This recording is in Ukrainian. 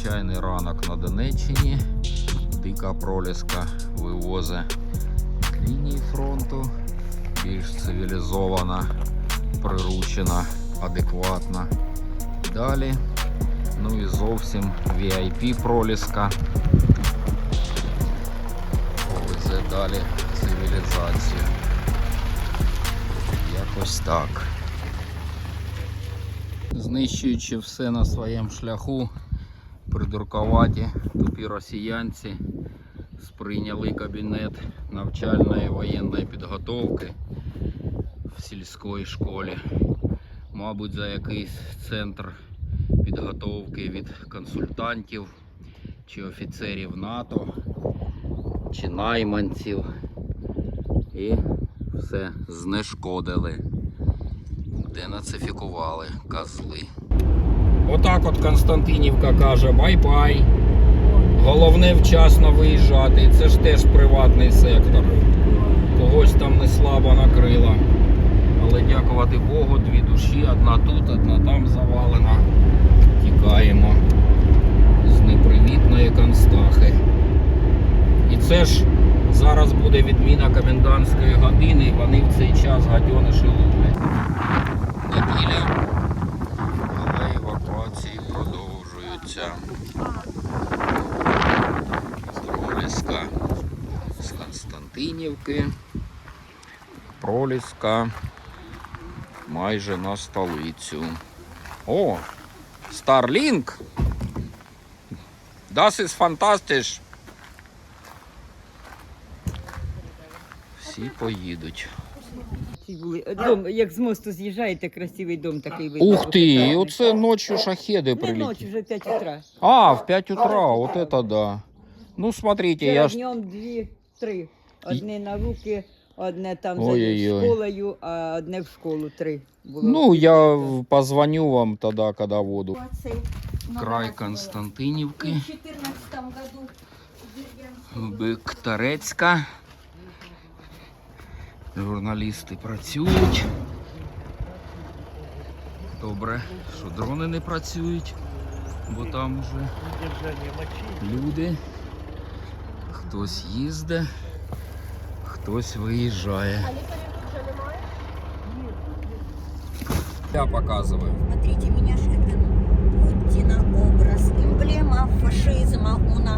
Звичайний ранок на Донеччині, дика проліска вивозе лінії фронту, більш цивілізована, приручена, адекватна. Далі. Ну і зовсім VIP проліска. Повезе далі цивілізацію. Якось так. Знищуючи все на своєму шляху придуркуваті тупі росіянці сприйняли кабінет навчальної воєнної підготовки в сільській школі. Мабуть, за якийсь центр підготовки від консультантів чи офіцерів НАТО, чи найманців. І все знешкодили, денацифікували козли. Отак от Константинівка каже бай-бай. Головне вчасно виїжджати. Це ж теж приватний сектор. Когось там не слабо накрила. Але дякувати Богу, дві душі, одна тут, одна там завалена. Тікаємо з непривітної Констахи. І це ж зараз буде відміна комендантської години, і вони в цей час гадьониші ловлять. Неділя, але евакуації продовжуються. Проліска з Константинівки. Проліска майже на столицю. О! Starlink! Das ist fantastisch! Всі поїдуть. Були. Дом, як з мосту з'їжджаєте, красивий дом такий видно. Ух ти! І Оце ночі шахеди Не ночі, вже 5 утра. А, в 5 утра, вот это да. Ну, смотрите, я днем дві, три. Одне на руки, одне там за Ой-ой-ой. школою, а одне в школу три було. Ну, я в- позвоню вам тогда, когда воду. Край Константинівки, В 2014 году Дербент Бикторецька. Журналісти працюють. Добре, що дрони не працюють, бо там вже люди. Хтось їздить, хтось виїжджає. Я показую. Смотрите, меня это Путина образ, эмблема фашизма у нас.